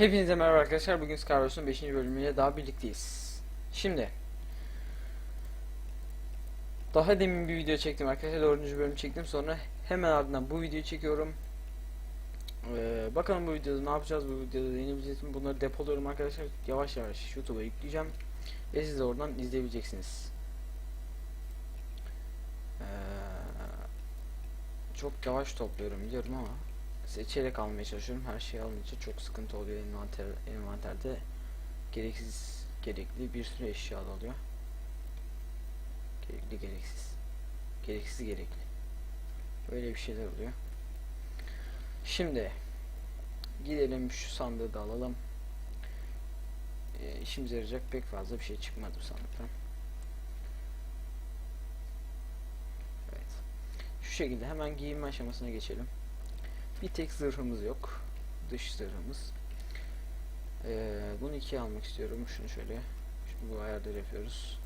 Hepinize merhaba arkadaşlar. Bugün Skywars'un 5. bölümüyle daha birlikteyiz. Şimdi daha demin bir video çektim arkadaşlar. 4. bölüm çektim. Sonra hemen ardından bu videoyu çekiyorum. Ee, bakalım bu videoda ne yapacağız? Bu videoda deneyebileceğiz mi? Bunları depoluyorum arkadaşlar. Yavaş yavaş YouTube'a yükleyeceğim. Ve siz de oradan izleyebileceksiniz. Ee, çok yavaş topluyorum biliyorum ama seçerek almaya çalışıyorum. Her şeyi alınca çok sıkıntı oluyor envanter, envanterde. Gereksiz gerekli bir sürü eşya oluyor. Gerekli gereksiz. Gereksiz gerekli. Böyle bir şeyler oluyor. Şimdi gidelim şu sandığı da alalım. E, işimize yarayacak pek fazla bir şey çıkmadı bu sandıktan. Evet. Şu şekilde hemen giyinme aşamasına geçelim. Bir tek zırhımız yok. Dış zırhımız. Ee, bunu ikiye almak istiyorum. Şunu şöyle. Şimdi bu ayarları yapıyoruz.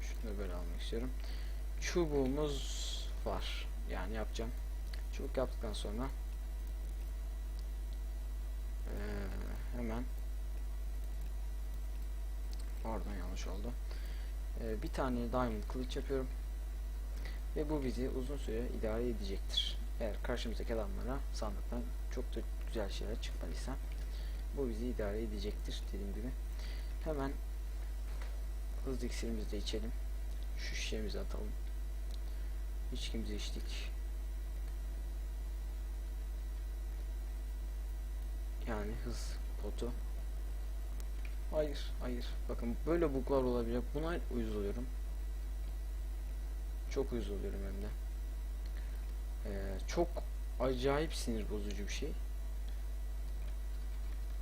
Şunu da böyle almak istiyorum. Çubuğumuz var. Yani yapacağım. Çubuk yaptıktan sonra ee, hemen oradan yanlış oldu. Ee, bir tane diamond kılıç yapıyorum. Ve bu bizi uzun süre idare edecektir. Eğer karşımızdaki adamlara sandıktan çok da güzel şeyler çıkmadıysa bu bizi idare edecektir dediğim gibi. Hemen hızlı iksirimizi de içelim. Şu şişemizi atalım. İçkimizi içtik. Yani hız potu. Hayır, hayır. Bakın böyle buglar olabilir. Buna uyuz oluyorum. Çok uyuz oluyorum hem de. Çok acayip sinir bozucu bir şey.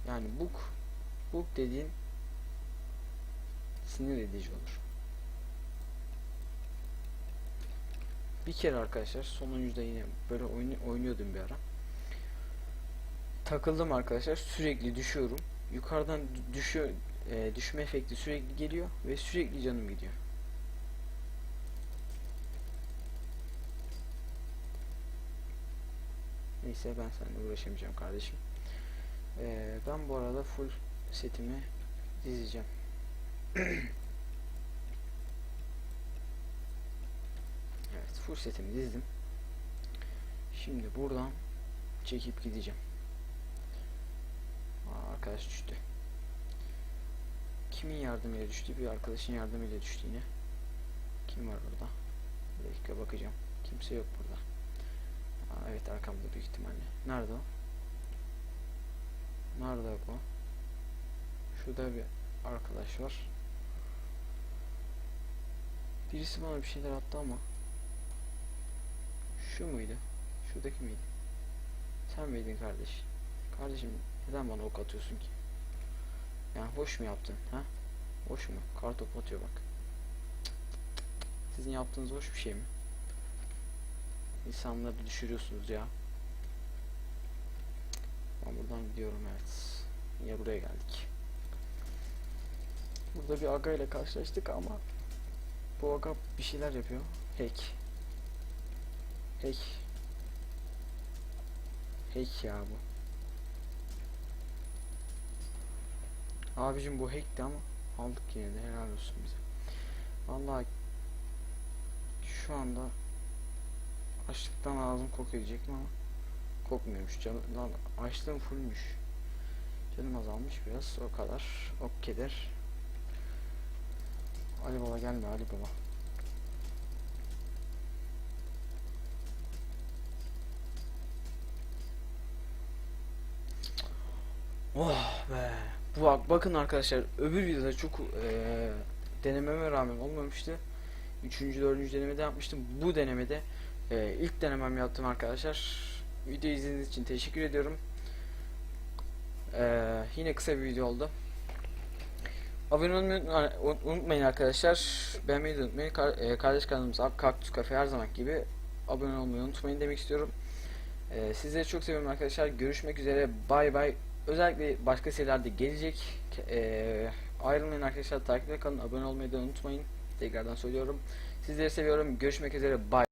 Yani bug bug dediğin sinir edici olur. Bir kere arkadaşlar sonuncuda yine böyle oyun, oynuyordum bir ara. Takıldım arkadaşlar sürekli düşüyorum. Yukarıdan düşüyor e, düşme efekti sürekli geliyor ve sürekli canım gidiyor. Neyse ben seninle uğraşamayacağım kardeşim. Ee, ben bu arada full setimi dizeceğim. evet full setimi dizdim. Şimdi buradan çekip gideceğim. Aa, arkadaş düştü. Kimin yardımıyla düştü? Bir arkadaşın yardımıyla düştü yine. Kim var burada? Bir dakika bakacağım. Kimse yok burada. Aa, evet arkamda büyük ihtimalle. Nerede o? Nerede bu? Şurada bir arkadaş var. Birisi bana bir şeyler attı ama. Şu muydu? Şuradaki miydi? Sen miydin kardeş? Kardeşim neden bana ok atıyorsun ki? Yani hoş mu yaptın? Ha? Hoş mu? Kartop atıyor bak. Sizin yaptığınız hoş bir şey mi? İnsanları düşürüyorsunuz ya. Ben buradan gidiyorum evet. Yine buraya geldik. Burada bir aga ile karşılaştık ama bu aga bir şeyler yapıyor. Hack. Hack. Hack ya bu. Abicim bu hackti ama aldık yine de helal olsun bize. Vallahi şu anda açlıktan ağzım kokuyor diyecektim ama kokmuyormuş. Canım, lan açlığım fullmüş. Canım azalmış biraz o kadar. Ok keder. Ali Baba gelme Ali Baba. Oh be. Bu bak bakın arkadaşlar öbür videoda çok eee denememe rağmen olmamıştı. Üçüncü, dördüncü denemede yapmıştım. Bu denemede eee, ilk denemem yaptım arkadaşlar. Video izlediğiniz için teşekkür ediyorum. Eee, yine kısa bir video oldu. Abone olmayı unut- unutmayın arkadaşlar. Beğenmeyi de unutmayın. Kar- eee, kardeş kanalımız Ak Kaktüs Kafe her zaman gibi abone olmayı unutmayın demek istiyorum. Eee, sizleri çok seviyorum arkadaşlar. Görüşmek üzere. Bay bay. Özellikle başka de gelecek. Eee ayrılmayın arkadaşlar. Takipte kalın. Abone olmayı da unutmayın. Tekrardan söylüyorum. Sizleri seviyorum. Görüşmek üzere. Bay.